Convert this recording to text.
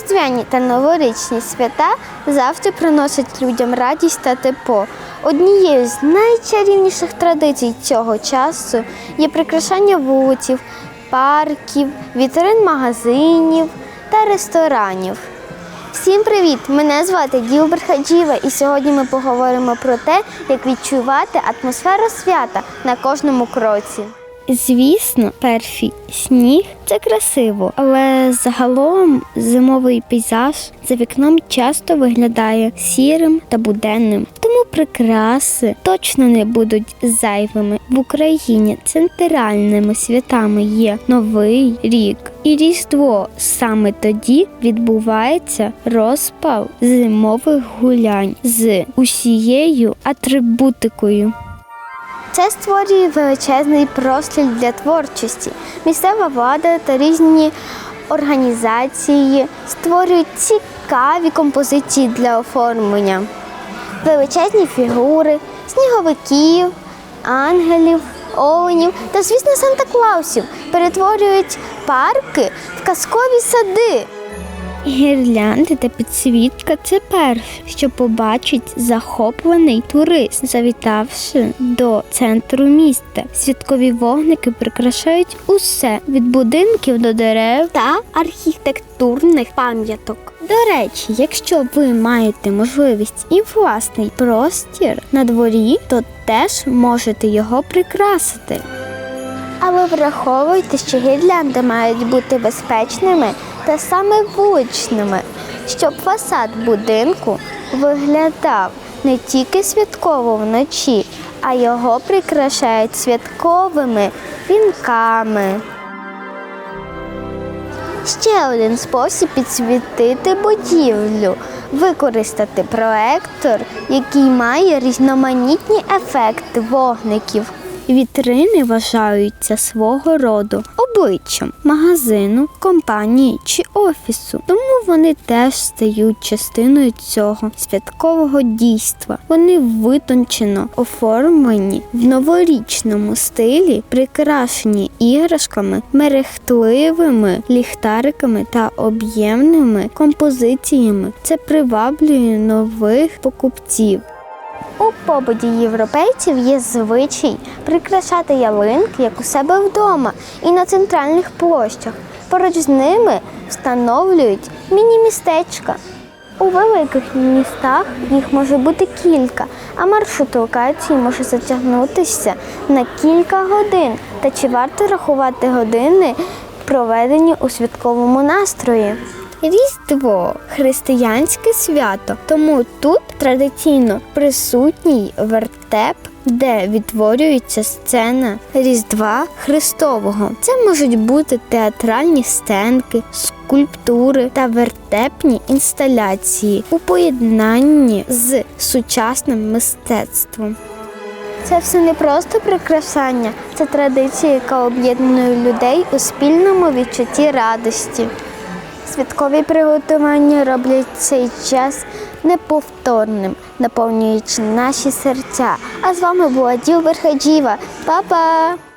Різдвяні та новорічні свята завжди приносять людям радість та тепло. Однією з найчарівніших традицій цього часу є прикрашання вулиців, парків, вітрин магазинів та ресторанів. Всім привіт! Мене звати Ділбер Хаджіва, і сьогодні ми поговоримо про те, як відчувати атмосферу свята на кожному кроці. Звісно, перший сніг це красиво, але загалом зимовий пейзаж за вікном часто виглядає сірим та буденним. Тому прикраси точно не будуть зайвими. В Україні центральними святами є Новий рік і Різдво. Саме тоді відбувається розпал зимових гулянь з усією атрибутикою. Це створює величезний простір для творчості. Місцева влада та різні організації створюють цікаві композиції для оформлення, величезні фігури, сніговиків, ангелів, оленів та, звісно, Санта-Клаусів перетворюють парки в казкові сади. Гірлянди та підсвітка це перше, що побачить захоплений турист, завітавши до центру міста. Святкові вогники прикрашають усе від будинків до дерев та архітектурних пам'яток. До речі, якщо ви маєте можливість і власний простір на дворі, то теж можете його прикрасити. Але враховуйте, що гірлянди мають бути безпечними саме вуличними, щоб фасад будинку виглядав не тільки святково вночі, а його прикрашають святковими вінками. Ще один спосіб підсвітити будівлю використати проектор, який має різноманітні ефекти вогників. Вітрини вважаються свого роду обличчям магазину, компанії чи офісу, тому вони теж стають частиною цього святкового дійства. Вони витончено оформлені в новорічному стилі, прикрашені іграшками, мерехтливими ліхтариками та об'ємними композиціями. Це приваблює нових покупців. У побуді європейців є звичай прикрашати ялинки як у себе вдома і на центральних площах. Поруч з ними встановлюють міні-містечка. У великих містах їх може бути кілька, а маршрут локації може затягнутися на кілька годин. Та чи варто рахувати години, проведені у святковому настрої? Різдво християнське свято, тому тут традиційно присутній вертеп, де відтворюється сцена Різдва Христового. Це можуть бути театральні сценки, скульптури та вертепні інсталяції у поєднанні з сучасним мистецтвом. Це все не просто прикрашання, це традиція, яка об'єднує людей у спільному відчутті радості. Святкові приготування роблять цей час неповторним, наповнюючи наші серця. А з вами була Діл Верхаджіва. Па-па!